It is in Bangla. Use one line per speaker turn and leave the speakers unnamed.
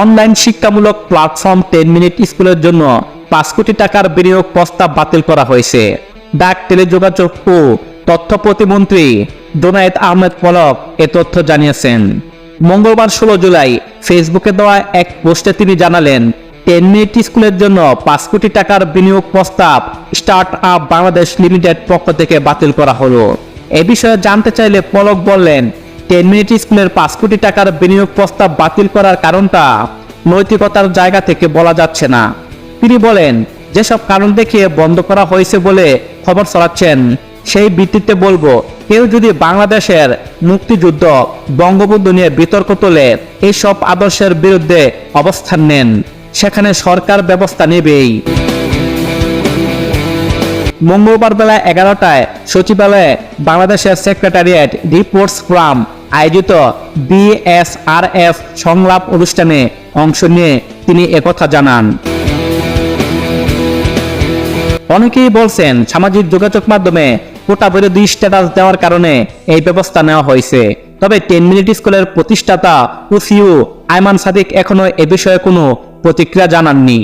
অনলাইন শিক্ষামূলক প্ল্যাটফর্ম টেন মিনিট স্কুলের জন্য পাঁচ কোটি টাকার বিনিয়োগ প্রস্তাব বাতিল করা হয়েছে। ডাক, টেলিযোগাযোগ ও তথ্য প্রতিমন্ত্রী দোনায়েত আহমেদ পলক এ তথ্য জানিয়েছেন। মঙ্গলবার ষোলো জুলাই ফেসবুকে দেওয়া এক পোস্টে তিনি জানালেন টেন মিনিট স্কুলের জন্য পাঁচ কোটি টাকার বিনিয়োগ প্রস্তাব স্টার্ট আপ বাংলাদেশ লিমিটেড পক্ষ থেকে বাতিল করা হলো। এ বিষয়ে জানতে চাইলে পলক বললেন টেন স্কুলের পাঁচ কোটি টাকার বিনিয়োগ প্রস্তাব বাতিল করার কারণটা নৈতিকতার জায়গা থেকে বলা যাচ্ছে না। তিনি বলেন, যেসব কারণ দেখিয়ে বন্ধ করা হয়েছে বলে খবর ছড়াচ্ছেন, সেই ভিত্তিতে বলব, কেউ যদি বাংলাদেশের মুক্তিযুদ্ধ বঙ্গবন্ধু নিয়ে বিতর্ক তোলে এইসব আদর্শের বিরুদ্ধে অবস্থান নেন। সেখানে সরকার ব্যবস্থা নেবেই। মঙ্গলবার বেলা এগারোটায় সচিবালয়ে বাংলাদেশের সেক্রেটারিয়েট রিপোর্টস ফোরাম আয়োজিত বিএসআরএফ সংলাপ অনুষ্ঠানে অংশ নিয়ে তিনি একথা জানান। অনেকেই বলছেন, সামাজিক যোগাযোগ মাধ্যমে কোটা বিরোধী স্ট্যাটাস দেওয়ার কারণে এই ব্যবস্থা নেওয়া হয়েছে। তবে টেন মিনিট স্কুলের প্রতিষ্ঠাতা ও সিইও আইমান সাদিক এখনও এ বিষয়ে কোনো প্রতিক্রিয়া জানাননি।